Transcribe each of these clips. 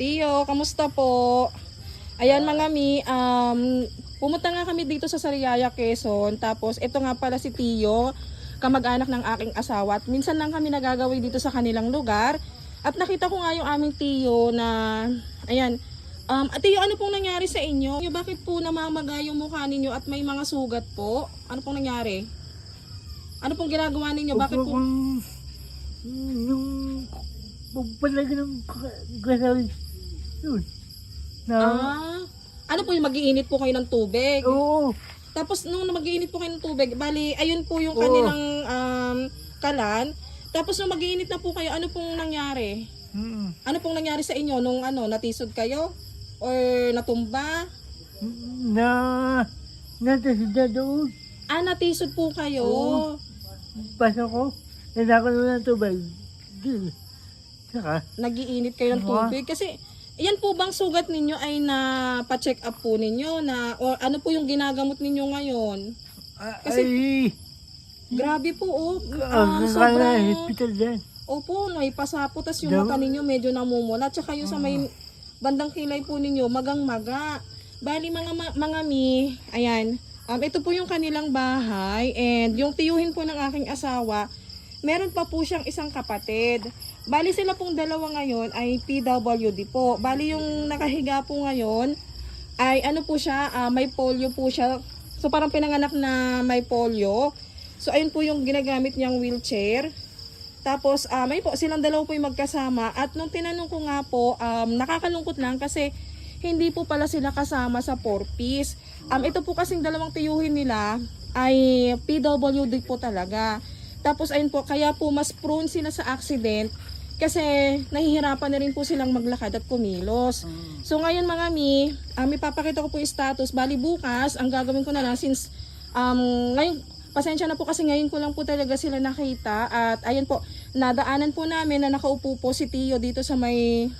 Tiyo, kamusta po? Ayan mga mi, um, pumunta nga kami dito sa Sariaya, Quezon. Tapos ito nga pala si Tiyo, kamag-anak ng aking asawa. At minsan lang kami nagagawi dito sa kanilang lugar. At nakita ko nga yung aming Tiyo na, ayan, Um, at Tiyo, ano pong nangyari sa inyo? Bakit po namamaga yung mukha ninyo at may mga sugat po? Ano pong nangyari? Ano pong ginagawa ninyo? Bakit po? Kung yung pagpalag ng gasawin yun. Na, Ah, ano po yung mag-iinit po kayo ng tubig? oo, Tapos nung mag-iinit po kayo ng tubig, bali, ayun po yung Oo. kanilang um, kalan. Tapos nung mag-iinit na po kayo, ano pong nangyari? mm, Ano pong nangyari sa inyo nung ano, natisod kayo? Or natumba? na, natasida doon, Ah, natisod po kayo. Oo. pasok ko, nanakot ko ng tubig. Di, saka, Nagiinit kayo ng Ah. tubig. Kasi, yan po bang sugat ninyo ay na-check up po ninyo? Na, or ano po yung ginagamot ninyo ngayon? ah, Kasi- ay, Grabe po, oh. ah, Ah, kaya sobrang... hospital din. Opo, may pasapo, tas yung mata ninyo medyo namumula. Tsaka yung sa may bandang kilay po ninyo, magang-maga. Bali mga ma- mga mi, ayan. Um, ito po yung kanilang bahay and yung tiyuhin po ng aking asawa, meron pa po siyang isang kapatid. Bali sila pong dalawa ngayon ay PWD po. Bali yung nakahiga po ngayon ay ano po siya, ah, may polio po siya. So parang pinanganak na may polio. So ayun po yung ginagamit niyang wheelchair. Tapos, um, ay po, silang dalawa po yung magkasama. At nung tinanong ko nga po, um, nakakalungkot lang kasi hindi po pala sila kasama sa 4-piece. Um, ito po kasing dalawang tiyuhin nila ay PWD po talaga. Tapos ayun po, kaya po mas prone sila sa accident kasi nahihirapan na rin po silang maglakad at kumilos. So ngayon mga mi, um, ipapakita ko po yung status. Bali bukas, ang gagawin ko na lang since um, ngayon, pasensya na po kasi ngayon ko lang po talaga sila nakita. At ayun po, nadaanan po namin na nakaupo po si Tio dito sa may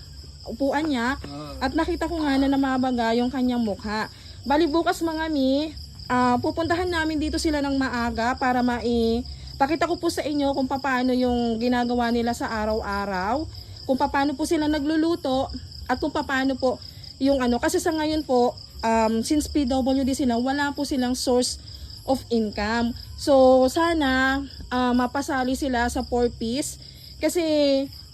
upuan niya. At nakita ko nga na namabaga yung kanyang mukha. Bali bukas mga mi, ah, pupuntahan namin dito sila ng maaga para mai pakita ko po sa inyo kung paano yung ginagawa nila sa araw-araw, kung paano po sila nagluluto at kung paano po yung ano kasi sa ngayon po um, since PWD sila wala po silang source of income. So sana ah, mapasali sila sa 4-piece kasi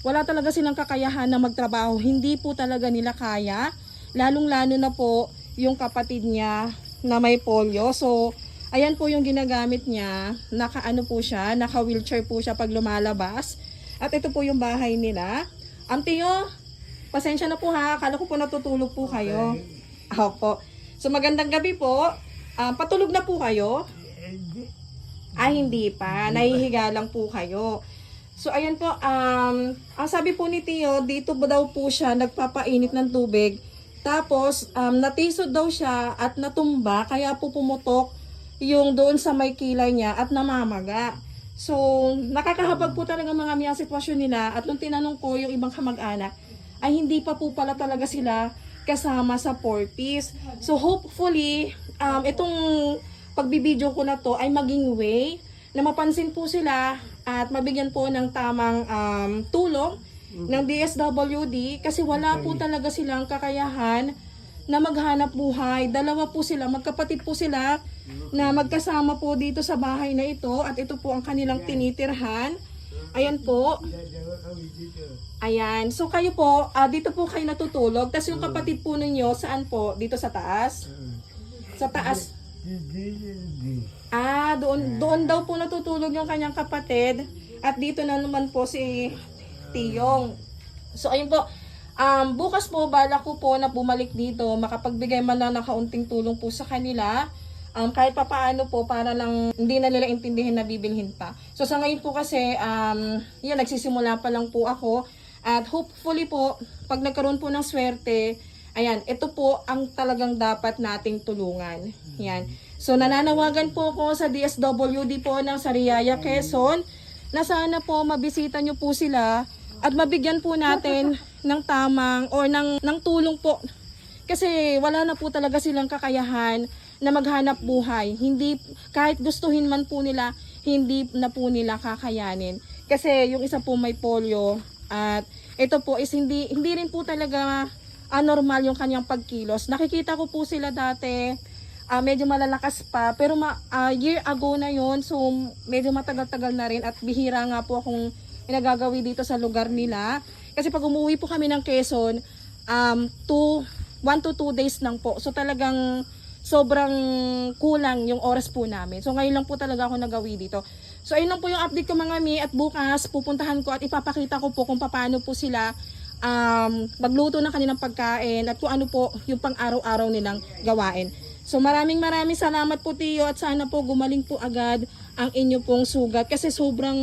wala talaga silang kakayahan na magtrabaho. Hindi po talaga nila kaya. Lalong-lalo na po yung kapatid niya na may polio. So, ayan po yung ginagamit niya. Naka-ano po siya, naka-wheelchair po siya pag lumalabas. At ito po yung bahay nila. Ang tiyo, pasensya na po ha. Akala ko po natutulog po kayo. Opo. So, magandang gabi po. Ah, patulog na po kayo? Ah, hindi pa. Nahihiga lang po kayo. So, ayan po. Um, ang sabi po ni Tio, dito ba daw po siya nagpapainit ng tubig. Tapos, um, natisod daw siya at natumba. Kaya po pumutok yung doon sa may kilay niya at namamaga. So, nakakahabag po talaga mga miyang sitwasyon nila. At nung tinanong ko yung ibang kamag-anak, ay hindi pa po pala talaga sila kasama sa 4-piece. So, hopefully, um, itong pagbibideo ko na to ay maging way na mapansin po sila at mabigyan po ng tamang um, tulong ng DSWD kasi wala po talaga silang kakayahan na maghanap buhay. Dalawa po sila, magkapatid po sila na magkasama po dito sa bahay na ito at ito po ang kanilang tinitirhan. Ayan po. Ayan. So kayo po, ah, dito po kayo natutulog. Tapos yung kapatid po ninyo, saan po? Dito sa taas? Sa taas. Ah, doon doon daw po natutulog yung kanyang kapatid at dito na naman po si Tiyong. So ayun po, um, bukas po bala ko po na bumalik dito, makapagbigay man lang ng kaunting tulong po sa kanila. Um, kahit papaano po para lang hindi na nila intindihin na bibilhin pa. So sa ngayon po kasi, um, yun, nagsisimula pa lang po ako. At hopefully po, pag nagkaroon po ng swerte, ayan, ito po ang talagang dapat nating tulungan. Yan. So nananawagan po ako sa DSWD po ng Sariaya, Quezon na sana po mabisita nyo po sila at mabigyan po natin ng tamang or ng, ng tulong po. Kasi wala na po talaga silang kakayahan na maghanap buhay. Hindi, kahit gustuhin man po nila, hindi na po nila kakayanin. Kasi yung isa po may polio at ito po is hindi hindi rin po talaga anormal yung kanyang pagkilos. Nakikita ko po sila dati ah, medyo malalakas pa pero ma, ah, year ago na yon so medyo matagal-tagal na rin at bihira nga po akong nagagawi dito sa lugar nila. Kasi pag umuwi po kami ng Quezon, um, two, one to two days lang po. So talagang sobrang kulang yung oras po namin. So ngayon lang po talaga ako nagawi dito. So ayun lang po yung update ko mga mi at bukas pupuntahan ko at ipapakita ko po kung paano po sila um, magluto ng kanilang pagkain at kung ano po yung pang araw-araw nilang gawain. So maraming maraming salamat po Tiyo at sana po gumaling po agad ang inyo pong sugat kasi sobrang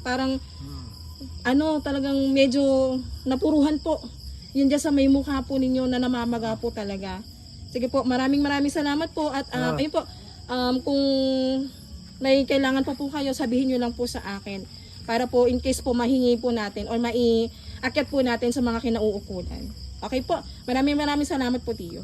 parang ano talagang medyo napuruhan po yun dyan sa may mukha po ninyo na namamaga po talaga. Sige po, maraming maraming salamat po at um, Ah. ayun po, um, kung may kailangan pa po kayo, sabihin nyo lang po sa akin para po in case po mahingi po natin or maiakyat po natin sa mga kinauukulan. Okay po, maraming maraming salamat po Tiyo.